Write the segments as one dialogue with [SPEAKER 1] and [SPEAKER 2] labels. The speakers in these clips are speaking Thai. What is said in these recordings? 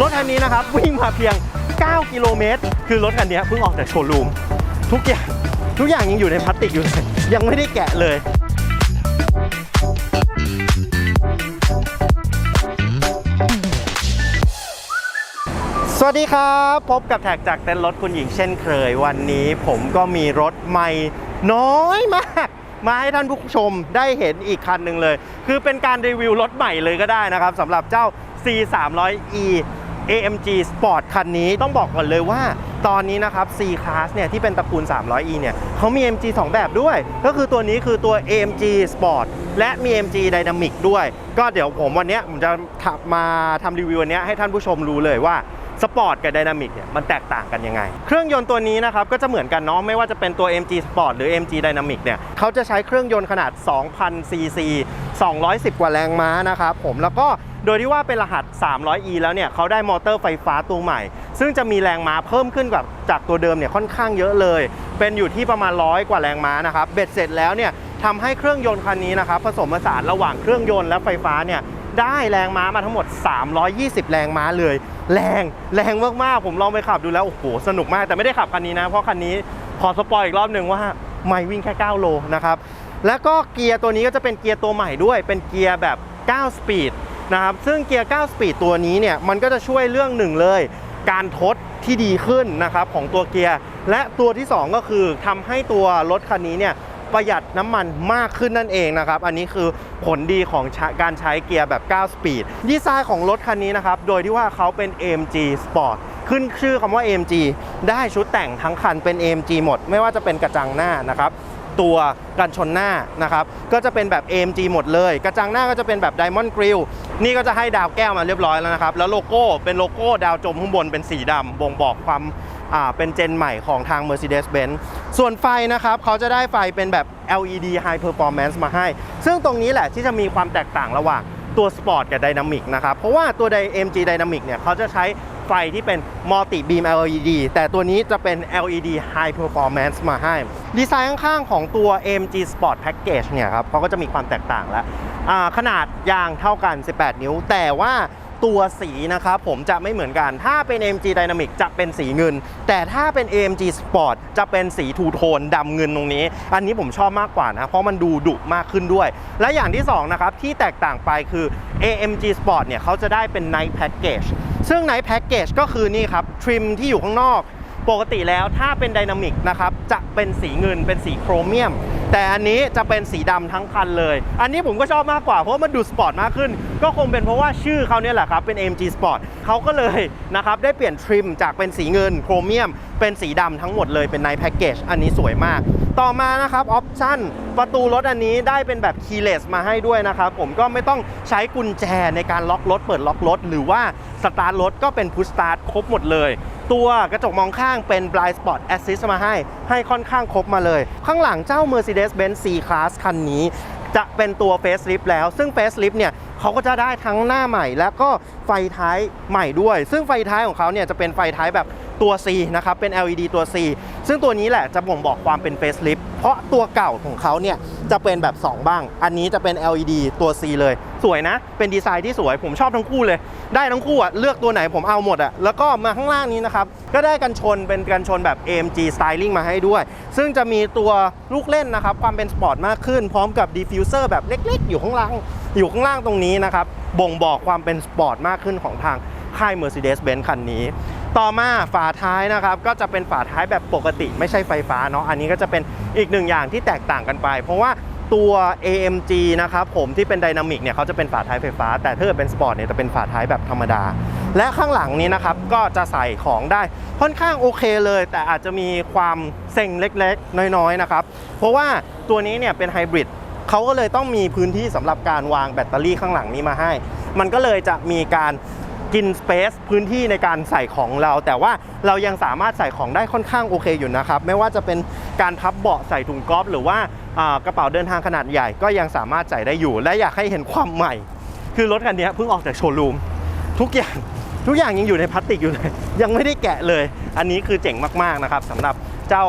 [SPEAKER 1] รถคันนี้นะครับวิ่งมาเพียง 9 กิโลเมตร คือรถคันนี้เพิ่งออกจากโชว์รูม ทุกอย่างทุกอย่างยังอยู่ในพลาสติกอยู่เลยยังไม่ได้แกะเลยสวัสดีครับ พบกับแท็กจากเต้นรถคุณหญิงเช่นเคยวันนี้ผมก็มีรถใหม่น้อยมาก มาให้ท่านผู้ชมได้เห็นอีกคันหนึ่งเลย คือเป็นการรีวิวรถใหม่เลยก็ได้นะครับสำหรับเจ้า C 3 0 0 E AMG Sport คันนี้ต้องบอกก่อนเลยว่า ตอนนี้นะครับ C Class เนี่ยที่เป็นตระกูล 300E เนี่ยเขามี AMG 2 แบบด้วย ก็คือตัวนี้คือตัว AMG Sport และมี AMG Dynamic ด้วย ก็เดี๋ยวผมวันเนี้ยผมจะมาทำรีวิววันเนี้ยให้ท่านผู้ชมรู้เลยว่าสปอร์ตกับ Dynamic เนี่ยมันแตกต่างกันยังไง เครื่องยนต์ตัวนี้นะครับก็จะเหมือนกันเนาะไม่ว่าจะเป็นตัว MG Sport หรือ MG Dynamic เนี่ยเขาจะใช้เครื่องยนต์ขนาด 2,000 cc 210 กว่าแรงม้านะครับผมแล้วก็ โดยที่ว่าเป็นรหัส 300e แล้วเนี่ยเขาได้มอเตอร์ไฟฟ้าตัวใหม่ ซึ่งจะมีแรงม้าเพิ่มขึ้นกว่าจากตัวเดิมเนี่ยค่อนข้างเยอะเลย เป็นอยู่ที่ประมาณร้อยกว่าแรงม้านะครับเบ็ดเสร็จแล้วเนี่ยทำให้เครื่องยนต์คันนี้นะครับผสมผสานระหว่างเครื่องยนต์และไฟฟ้าเนี่ยได้แรงม้ามาทั้งหมด 320 แรงม้าเลย แรงแรงมากๆผมลองไปขับดูแล้วโอ้โหสนุกมาก แต่ไม่ได้ขับคันนี้นะ เพราะคันนี้ขอสปอยอีกรอบหนึ่งว่าไม่วิ่งแค่ 9 โลนะครับ แล้วก็เกียร์ตัวนี้ก็จะเป็นเกียร์ตัวใหม่ด้วย เป็นเกียร์แบบ 9 สปีด นะครับซึ่งเกียร์9สปีดตัวนี้เนี่ยมันก็จะช่วยเรื่องหนึ่งเลย การทดที่ดีขึ้นนะครับของตัวเกียร์ และตัวที่ 2 ก็คือทำให้ตัวรถคันนี้เนี่ยประหยัดน้ำมันมากขึ้นนั่นเองนะครับ อันนี้คือผลดีของการใช้เกียร์แบบ 9 สปีด ดีไซน์ของรถคันนี้นะครับ โดยที่ว่าเขาเป็น AMG Sport ขึ้นชื่อคำว่า AMG ได้ชุดแต่งทั้งคันเป็น AMG หมด ไม่ว่าจะเป็นกระจังหน้านะครับ ตัวกันชนหน้านะครับ ก็จะเป็นแบบ AMG หมดเลย กระจังหน้าก็จะเป็นแบบ Diamond Grill นี่ก็จะให้ดาวแก้วมาเรียบร้อยแล้วนะครับ แล้วโลโก้เป็นโลโก้ดาวจมข้างบนเป็นสีดำบ่งบอกความเป็นเจนใหม่ของทาง Mercedes-Benz ส่วนไฟนะครับเขาจะได้ไฟเป็นแบบ LED High Performance มาให้ ซึ่งตรงนี้แหละที่จะมีความแตกต่างระหว่างตัว Sport กับ Dynamic นะครับ เพราะว่าตัว MG Dynamic เนี่ยเขาจะใช้ ไฟที่เป็น Multi Beam LED แต่ตัวนี้จะเป็น LED High Performance มาให้ ดีไซน์ข้างๆของตัว AMG Sport Package เนี่ยครับเขาก็จะมีความแตกต่างแล้วขนาดยางเท่ากัน 18 นิ้ว แต่ว่าตัวสีนะครับผมจะไม่เหมือนกัน ถ้าเป็น AMG Dynamic จะเป็นสีเงิน แต่ถ้าเป็น AMG Sport จะเป็นสีทูโทนดำเงินตรงนี้ อันนี้ผมชอบมากกว่านะ เพราะมันดูดุมากขึ้นด้วย และอย่างที่2นะครับที่แตกต่างไปคือ AMG Sport เนี่ยเขาจะได้เป็น Night Package ซึ่งในแพ็กเกจก็คือนี่ครับทริมที่อยู่ข้างนอก ปกติแล้วถ้าเป็นไดนามิกนะครับจะเป็นสีเงินเป็นสีโครเมียมแต่อันนี้จะเป็นสีดำทั้งคันเลย อันนี้ผมก็ชอบมากกว่าเพราะว่ามันดูสปอร์ตมากขึ้น ก็คงเป็นเพราะว่าชื่อเขาเนี่ยแหละครับ เป็น AMG Sport เขาก็เลยนะครับได้เปลี่ยนทริมจากเป็นสีเงินโครเมียม เป็นสีดำทั้งหมดเลยเป็นในแพ็กเกจอันนี้สวยมาก ต่อมานะครับออปชั่นประตูรถอันนี้ได้เป็นแบบคีย์เลสมาให้ด้วยนะครับ ผมก็ไม่ต้องใช้กุญแจในการล็อกรถ เปิดล็อกรถ หรือว่าสตาร์ทรถก็เป็นพุชสตาร์ทครบหมดเลยตัวกระจกมองข้างเป็น Blind Spot Assist มาให้ ให้ค่อนข้างครบมาเลย ข้างหลังเจ้า Mercedes-Benz C-Class คันนี้ จะเป็นตัว Facelift แล้ว ซึ่ง Facelift เนี่ยเขาก็จะได้ทั้งหน้าใหม่ แล้วก็ไฟท้ายใหม่ด้วย ซึ่งไฟท้ายของเขาเนี่ยจะเป็นไฟท้ายแบบตัว C นะครับ เป็น LED ตัว C ซึ่งตัวนี้แหละจะบ่งบอกความเป็น Facelift เพราะตัวเก่าของเขาเนี่ยจะเป็นแบบ 2 บ้าง อันนี้จะเป็น LED ตัว C เลย วยนะ เป็นดีไซน์ที่สวย ผมชอบทั้งคู่เลย ได้ทั้งคู่อะเลือกตัวไหนผมเอาหมดอะแล้วก็มาข้างล่างนี้นะครับ ก็ได้กันชนเป็นกันชนแบบ AMG Styling มาให้ด้วย ซึ่งจะมีตัวลูกเล่นนะครับ ความเป็นสปอร์ตมากขึ้น พร้อมกับดีฟิวเซอร์แบบเล็กๆ อยู่ข้างล่าง อยู่ข้างล่างตรงนี้นะครับ บ่งบอกความเป็นสปอร์ตมากขึ้นของทางค่าย Mercedes-Benz คันนี้ต่อมาฝาท้ายนะครับก็จะเป็นฝาท้ายแบบปกติไม่ใช่ไฟฟ้าเนาะอันนี้ก็จะเป็นอีกหนึ่งอย่างที่แตกต่างกันไป เพราะว่า ตัว AMG นะครับผมที่เป็นไดนามิกเนี่ยเขาจะเป็นฝาท้ายไฟฟ้า แต่ถ้าเกิดเป็นสปอร์ตเนี่ยจะเป็นฝาท้ายแบบธรรมดา และข้างหลังนี้นะครับก็จะใส่ของได้ค่อนข้างโอเคเลย แต่อาจจะมีความเซ็งเล็กๆ น้อยๆนะครับเพราะว่าตัวนี้เนี่ยเป็นไฮบริดเขาก็เลยต้องมีพื้นที่สำหรับการวางแบตเตอรี่ข้างหลังนี้มาให้ มันก็เลยจะมีการ กินสเปซพื้นที่ในการใส่ของเรา แต่ว่าเรายังสามารถใส่ของได้ค่อนข้างโอเคอยู่นะครับ ไม่ว่าจะเป็นการพับเบาะใส่ถุงกอล์ฟหรือว่ากระเป๋าเดินทางขนาดใหญ่ก็ยังสามารถใส่ได้อยู่ และอยากให้เห็นความใหม่ คือรถคันนี้เพิ่งออกจากโชว์รูมทุกอย่างทุกอย่างยังอยู่ในพลาสติกอยู่เลย ยังไม่ได้แกะเลย อันนี้คือเจ๋งมากๆนะครับสำหรับเจ้า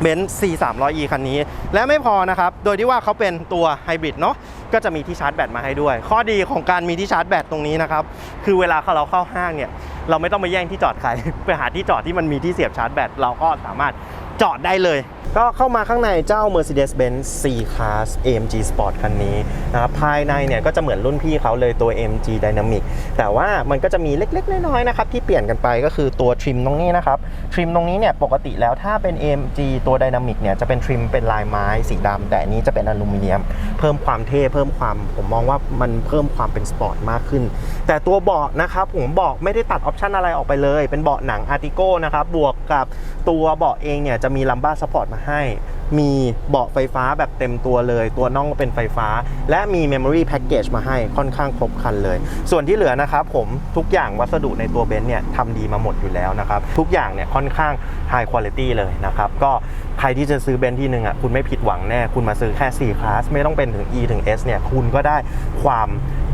[SPEAKER 1] เบนซ์ C 3 0 0 E คันนี้ และไม่พอนะครับ โดยที่ว่าเขาเป็นตัวไฮบริดเนาะ ก็จะมีที่ชาร์จแบตมาให้ด้วย ข้อดีของการมีที่ชาร์จแบตตรงนี้นะครับ คือเวลาเราเข้าห้างเนี่ย เราไม่ต้องไปแย่งที่จอดใคร ไปหาที่จอดที่มันมีที่เสียบชาร์จแบต เราก็สามารถ จอดได้เลย ก็เข้ามาข้างในเจ้า Mercedes-Benz C-Class AMG Sport คันนี้นะครับภายในเนี่ยก็จะเหมือนรุ่นพี่เขาเลยตัว AMG Dynamic แต่ว่ามันก็จะมีเล็กๆ น้อยๆนะครับที่เปลี่ยนกันไปก็คือตัวทริมตรงนี้นะครับ ทริมตรงนี้เนี่ยปกติแล้วถ้าเป็น AMG ตัว Dynamic เนี่ยจะเป็นทริมเป็นลายไม้สีดำแต่อันนี้จะเป็นอลูมิเนียม เพิ่มความเท่เพิ่มความผมมองว่ามันเพิ่มความเป็นสปอร์ตมากขึ้น แต่ตัวเบาะนะครับผมเบอกไม่ได้ตัดออปชันอะไรออกไปเลย เป็นเบาะหนังอาร์ติโก้นะครับบวกกับตัวเบาะเองเนี่ยจะมีลัมบ้าสปอร์ตมาให้ มีเบาะไฟฟ้าแบบเต็มตัวเลย ตัวน่องเป็นไฟฟ้า และมี Memory Package มาให้ค่อนข้างครบครันเลย ส่วนที่เหลือนะครับผมทุกอย่างวัสดุในตัวเบนซ์เนี่ยทำดีมาหมดอยู่แล้วนะครับ ทุกอย่างเนี่ยค่อนข้าง High Quality เลยนะครับ ก็ใครที่จะซื้อเบนซ์ที่หนึ่งอะคุณไม่ผิดหวังแน่ คุณมาซื้อแค่4 Class ไม่ต้องเป็นถึง E ถึง S เนี่ยคุณก็ได้ความ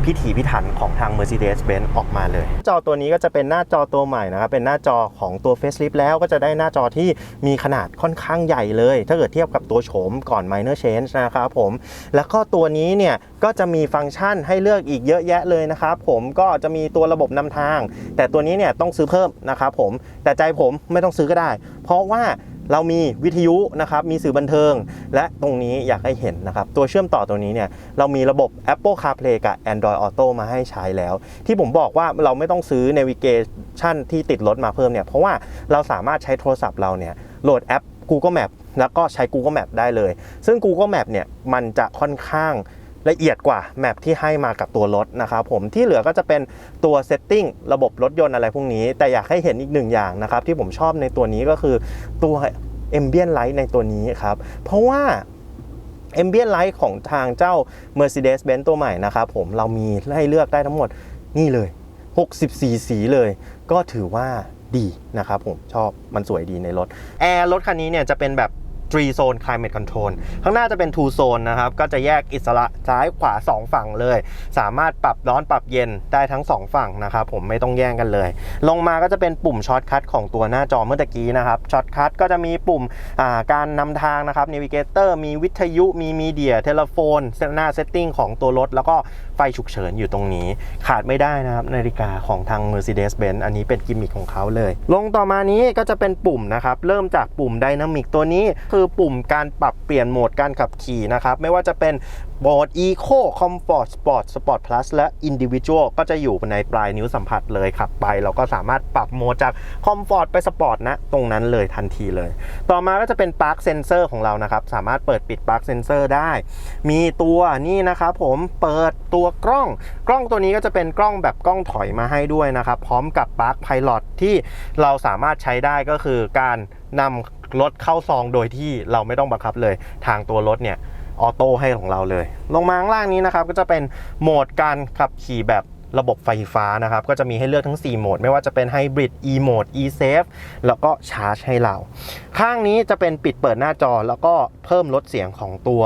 [SPEAKER 1] พิถีพิถันของทาง Mercedes-Benz ออกมาเลย จอตัวนี้ก็จะเป็นหน้าจอตัวใหม่นะครับ เป็นหน้าจอของตัว Facelift แล้วก็จะได้หน้าจอที่มีขนาดค่อนข้างใหญ่เลย ถ้าเกิดเทียบกับตัวโฉมก่อน Minor Change นะครับผม แล้วก็ตัวนี้เนี่ยก็จะมีฟังก์ชันให้เลือกอีกเยอะแยะเลยนะครับผมก็จะมีตัวระบบนำทาง แต่ตัวนี้เนี่ยต้องซื้อเพิ่มนะครับผมแต่ใจผมไม่ต้องซื้อก็ได้ เพราะว่า เรามีวิทยุนะครับมีสื่อบันเทิง และตรงนี้อยากให้เห็นนะครับ ตัวเชื่อมต่อตัวนี้เนี่ยเรามีระบบ Apple CarPlay กับ Android Auto มาให้ใช้แล้ว ที่ผมบอกว่าเราไม่ต้องซื้อ Navigation ที่ติดรถมาเพิ่มเนี่ยเพราะว่าเราสามารถใช้โทรศัพท์เราเนี่ยโหลดแอป Google Map แล้วก็ใช้ Google Map ได้เลย ซึ่ง Google Map เนี่ยมันจะค่อนข้าง ละเอียดกว่าแมปที่ให้มากับตัวรถนะครับผมที่เหลือก็จะเป็นตัวเซตติ้งระบบรถยนต์อะไรพวกนี้ แต่อยากให้เห็นอีกหนึ่งอย่างนะครับ ที่ผมชอบในตัวนี้ก็คือตัว Ambient Light ในตัวนี้ครับ เพราะว่า Ambient Light ของทางเจ้า Mercedes-Benz ตัวใหม่นะครับผมเรามีให้เลือกได้ทั้งหมดนี่เลย 64 สีเลย ก็ถือว่าดีนะครับผมชอบมันสวยดีในรถ แอร์รถคันนี้เนี่ยจะเป็นแบบ 3 Zone Climate Control ข้างหน้าจะเป็น 2 Zone นะครับ ก็จะแยกอิสระซ้ายขวา 2 ฝั่งเลย สามารถปรับร้อนปรับเย็นได้ทั้ง 2 ฝั่งนะครับ ผมไม่ต้องแย่งกันเลย ลงมาก็จะเป็นปุ่มช็อตคัทของตัวหน้าจอเมื่อตะกี้นะครับช็อตคัทก็จะมีปุ่มาการนำทางนะครับ Navigator มีวิทยุมีมีเดียเทเลโฟนหน้าเซตติ้งของตัวรถแล้วก็ ไฟฉุกเฉินอยู่ตรงนี้ ขาดไม่ได้นะครับนาฬิกาของทาง Mercedes-Benz อันนี้เป็นกิมมิคของเขาเลย ลงต่อมานี้ก็จะเป็นปุ่มนะครับ เริ่มจากปุ่ม Dynamic ตัวนี้ คือปุ่มการปรับเปลี่ยนโหมดการขับขี่นะครับ ไม่ว่าจะเป็นโหมด Eco Comfort Sport Sport Plus และ Individual ก็จะอยู่ในปลายนิ้วสัมผัสเลยขับไป เราก็สามารถปรับโหมดจาก Comfort ไป Sport นะ ตรงนั้นเลยทันทีเลย ต่อมาก็จะเป็น Park Sensor ของเรานะครับ สามารถเปิดปิด Park Sensor ได้ มีตัวนี่นะครับผมเปิดตัวกล้อง กล้องตัวนี้ก็จะเป็นกล้องแบบกล้องถอยมาให้ด้วยนะครับ พร้อมกับ Park Pilot ที่เราสามารถใช้ได้ก็คือการนำรถเข้าซองโดยที่เราไม่ต้องบังคับเลย ทางตัวรถเนี่ยออโต้ให้ของเราเลย ลงมาข้างล่างนี้นะครับก็จะเป็นโหมดการขับขี่แบบระบบไฟฟ้านะครับ ก็จะมีให้เลือกทั้ง 4 โหมด ไม่ว่าจะเป็นไฮบริด e โหมด e safe แล้วก็ชาร์จให้เรา ข้างนี้จะเป็นปิดเปิดหน้าจอแล้วก็เพิ่มลดเสียงของตัว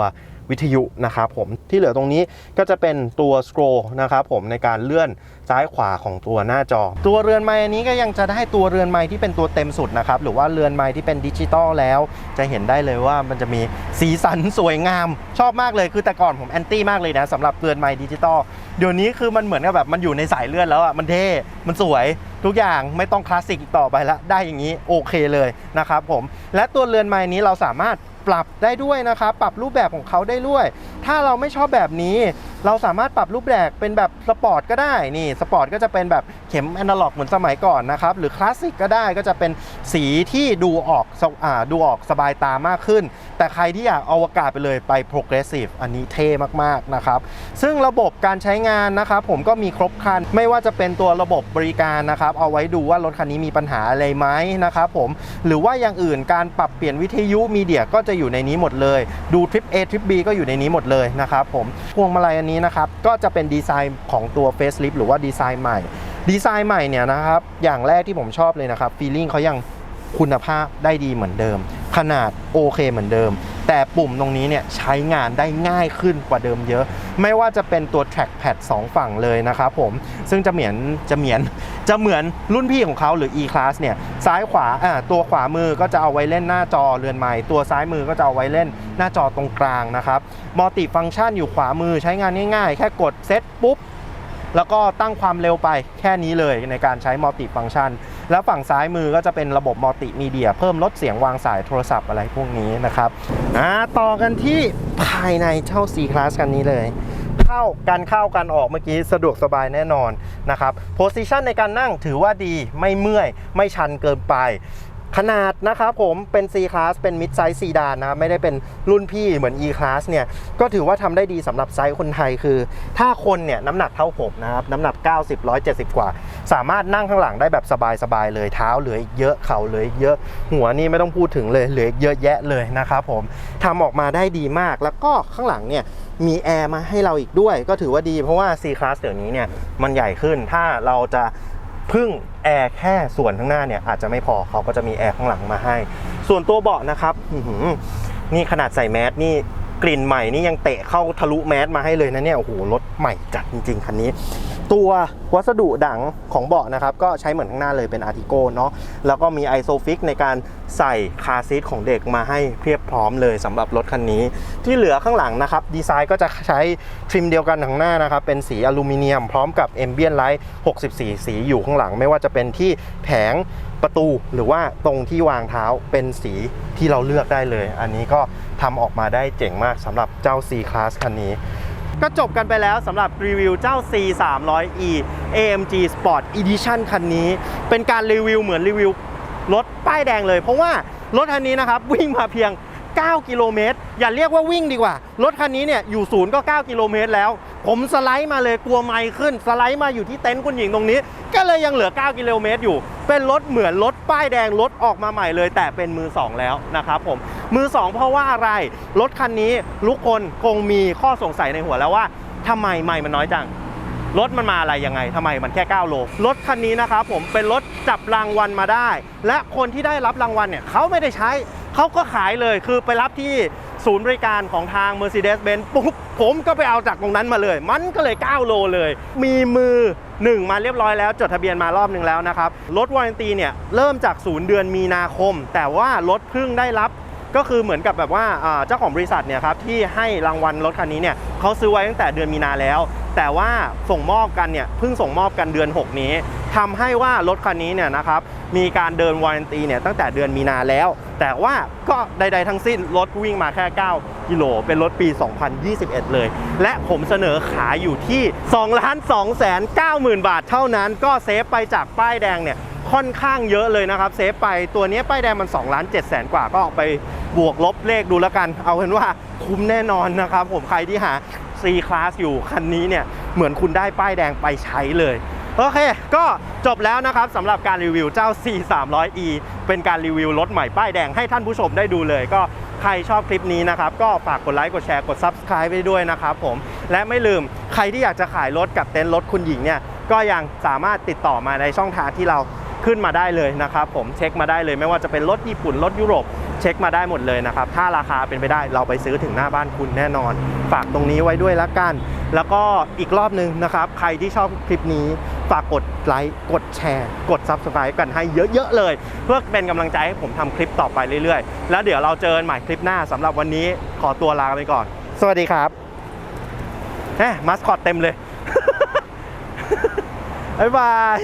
[SPEAKER 1] วิทยุนะครับผมที่เหลือตรงนี้ก็จะเป็นตัว scroll นะครับผมในการเลื่อนซ้ายขวาของตัวหน้าจอ ตัวเรือนไม้อันนี้ก็ยังจะได้ตัวเรือนไม้ที่เป็นตัวเต็มสุดนะครับหรือว่าเรือนไม้ที่เป็นดิจิตอลแล้ว จะเห็นได้เลยว่ามันจะมีสีสันสวยงาม ชอบมากเลยคือแต่ก่อนผมแอนตี้มากเลยนะสำหรับเรือนไม้ดิจิตอลเดี๋ยวนี้คือมันเหมือนกับแบบมันอยู่ในสายเลือดแล้วอะมันเท่มันสวยทุกอย่างไม่ต้องคลาสสิกอีกต่อไปละได้อย่างนี้โอเคเลยนะครับผมและตัวเรือนไม้นี้เราสามารถ ปรับได้ด้วยนะครับปรับรูปแบบของเขาได้ด้วย ถ้าเราไม่ชอบแบบนี้ เราสามารถปรับรูปแบบเป็นแบบสปอร์ตก็ได้นี่สปอร์ตก็จะเป็นแบบเข็มแอนะล็อกเหมือนสมัยก่อนนะครับหรือคลาสสิกก็ได้ก็จะเป็นสีที่ดูออกสอ่าดูออกสบายตามากขึ้น แต่ใครที่อยากเอาอากาศไปเลยไป progressive อันนี้เท่มากๆนะครับซึ่งระบบการใช้งานนะครับผมก็มีครบครัน ไม่ว่าจะเป็นตัวระบบบริการนะครับเอาไว้ดูว่ารถคันนี้มีปัญหาอะไรไหมนะครับผมหรือว่าอย่างอื่นการปรับเปลี่ยนวิทยุมีเดียก็จะอยู่ในนี้หมดเลย ดูทริป A ทริป B ก็อยู่ในนี้หมดเลยนะครับผมพวงมาลัยอันนี้นะครับก็จะเป็นดีไซน์ของตัว Facelift หรือว่าดีไซน์ใหม่ ดีไซน์ใหม่เนี่ยนะครับอย่างแรกที่ผมชอบเลยนะครับฟีลลิ่งเขายังคุณภาพได้ดีเหมือนเดิม ขนาดโอเคเหมือนเดิม แต่ปุ่มตรงนี้เนี่ยใช้งานได้ง่ายขึ้นกว่าเดิมเยอะ ไม่ว่าจะเป็นตัว trackpad 2 ฝั่งเลยนะครับผมซึ่งจะเหมือนจะเหมือนจะเหมือนรุ่นพี่ของเขาหรือ e-class เนี่ยซ้ายขวาอ่าตัวขวามือก็จะเอาไว้เล่นหน้าจอเรือนไม้ตัวซ้ายมือก็จะเอาไว้เล่นหน้าจอตรงกลางนะครับมัลติฟัง c t ชันอยู่ขวามือใช้งานง่ายๆ แค่กดเซตปุ๊บ แล้วก็ตั้งความเร็วไปแค่นี้เลยในการใช้มัลติฟัง c t ชัน แล้วฝั่งซ้ายมือก็จะเป็นระบบมัลติมีเดีย เพิ่มลดเสียงวางสายโทรศัพท์อะไรพวกนี้นะครับอ่าต่อกันที่ภายในเช่า C Class กันนี้เลยเข้าการเข้ากันออกเมื่อกี้สะดวกสบายแน่นอนนะครับโพสิชันในการนั่งถือว่าดีไม่เมื่อย ไม่ชันเกินไป ขนาดนะครับผมเป็น C Class เป็น Mid Size ซีดานนะไม่ได้เป็นรุ่นพี่เหมือน E Class เนี่ยก็ถือว่าทำได้ดีสำหรับไซส์คนไทยคือ ถ้าคนเนี่ยน้ำหนักเท่าผมนะครับน้ำหนัก 90 170 กว่า สามารถนั่งข้างหลังได้แบบสบายๆเลยเท้าเหลืออีกเยอะเข่าเหลืออีกเยอะ หัวนี่ไม่ต้องพูดถึงเลยเหลืออีกเยอะแยะเลยนะครับผมทำออกมาได้ดีมากแล้วก็ข้างหลังเนี่ยมีแอร์มาให้เราอีกด้วย ก็ถือว่าดีเพราะว่า C Class เดี๋ยวนี้เนี่ยมันใหญ่ขึ้นถ้าเราจะ พึ่งแอร์แค่ส่วนข้างหน้าเนี่ยอาจจะไม่พอเขาก็จะมีแอร์ข้างหลังมาให้ ส่วนตัวเบาะนะครับนี่ขนาดใส่แมสนี่ กลิ่นใหม่นี่ยังเตะเข้าทะลุแมสมาให้เลยนะเนี่ยโอ้โหรถใหม่จัดจริงๆคันนี้ ตัววัสดุดังของเบาะนะครับก็ใช้เหมือนข้างหน้าเลยเป็นอาร์ติโก้เนาะแล้วก็มีไอโซฟิกในการใส่คาซีทของเด็กมาให้เพียบพร้อมเลยสำหรับรถคันนี้ ที่เหลือข้างหลังนะครับดีไซน์ก็จะใช้ทริมเดียวกันข้างหน้านะครับเป็นสีอลูมิเนียมพร้อมกับเอมเบียนไลท์64 สีอยู่ข้างหลัง ไม่ว่าจะเป็นที่แผง ประตูหรือว่าตรงที่วางเท้าเป็นสีที่เราเลือกได้เลย อันนี้ก็ทำออกมาได้เจ๋งมากสำหรับเจ้า C Class คันนี้ ก็จบกันไปแล้วสำหรับรีวิวเจ้า C 3 0 0 E AMG Sport Edition คันนี้ เป็นการรีวิวเหมือนรีวิวรถป้ายแดงเลย เพราะว่ารถคันนี้นะครับวิ่งมาเพียง 9 กิโลเมตร อย่าเรียกว่าวิ่งดีกว่า รถคันนี้เนี่ยอยู่ศูนย์ก็ 9 กิโลเมตรแล้ว ผมสไลด์มาเลยกลัวไม่ขึ้น สไลด์มาอยู่ที่เต็นท์คุณหญิงตรงนี้ ก็เลยยังเหลือ 9 กิโลเมตรอยู่ เป็นรถเหมือนรถป้ายแดงรถออกมาใหม่เลย แต่เป็นมือ 2 แล้วนะครับผม มือ 2 เพราะว่าอะไร รถคันนี้ทุกคนคงมีข้อสงสัยในหัวแล้วว่าทำไมไม่มันน้อยจัง รถมันมาอะไรยังไงทำไมมันแค่ 9 โล รถคันนี้นะครับผมเป็นรถจับรางวัลมาได้ และคนที่ได้รับรางวัลเนี่ยเขาไม่ได้ใช้เขาก็ขายเลยคือไปรับที่ศูนย์บริการของทาง Mercedes-Benz ปุ๊บผมก็ไปเอาจากตรงนั้นมาเลย มันก็เลย 9 โลเลย มีมือ 1 มาเรียบร้อยแล้ว จดทะเบียนมารอบหนึ่งแล้วนะครับ รถวารันตีเนี่ยเริ่มจากศูนย์เดือนมีนาคม แต่ว่ารถเพิ่งได้รับก็คือเหมือนกับแบบว่าอ่าเจ้าของบริษัทเนี่ยครับที่ให้รางวัลรถคันนี้เนี่ยเขาซื้อไว้ตั้งแต่เดือนมีนาแล้ว แต่ว่าส่งมอบกันเนี่ยเพิ่งส่งมอบกันเดือน 6 นี้ ทำให้ว่ารถคันนี้เนี่ยนะครับมีการเดินวารันตีเนี่ยตั้งแต่เดือนมีนาแล้ว แต่ว่าก็ใด ๆ ทั้งสิ้นรถวิ่งมาแค่ 9 กิโล เป็นรถปี 2021 เลย และผมเสนอขายอยู่ที่2ล้าน2แสน9หมื่นบาทเท่านั้น ก็เซฟไปจากป้ายแดงเนี่ยค่อนข้างเยอะเลยนะครับ เซฟไปตัวนี้ป้ายแดงมัน2ล้าน7แสนกว่าก็ไปบวกลบเลขดูแล้วกัน เอาเป็นว่าคุ้มแน่นอนนะครับ ผมใครที่หา C Class อยู่คันนี้เนี่ยเหมือนคุณได้ป้ายแดงไปใช้เลย โอเค ก็จบแล้วนะครับสำหรับการรีวิวเจ้า C 3 0 0 E เป็นการรีวิวรถใหม่ป้ายแดงให้ท่านผู้ชมได้ดูเลย ก็ใครชอบคลิปนี้นะครับ ก็ฝากกดไลค์กดแชร์กด Subscribe ไปด้วยนะครับผม และไม่ลืมใครที่อยากจะขายรถกับเต็นท์รถคุณหญิงเนี่ย ก็ยังสามารถติดต่อมาในช่องทางที่เราขึ้นมาได้เลยนะครับผมเช็คมาได้เลยไม่ว่าจะเป็นรถญี่ปุ่นรถยุโรปเช็คมาได้หมดเลยนะครับถ้าราคาเป็นไปได้เราไปซื้อถึงหน้าบ้านคุณแน่นอน ฝากตรงนี้ไว้ด้วยละกัน แล้วก็อีกรอบหนึ่งนะครับ ใครที่ชอบคลิปนี้ ฝากกดไลค์ กดแชร์ กด Subscribe กันให้เยอะ ๆ เลย เพื่อเป็นกำลังใจให้ผมทำคลิปต่อไปเรื่อย ๆ แล้วเดี๋ยวเราเจอกันใหม่คลิปหน้าสำหรับวันนี้ขอตัวลาไปก่อน สวัสดีครับแหมมัสคอตเต็มเลย บ๊ายบาย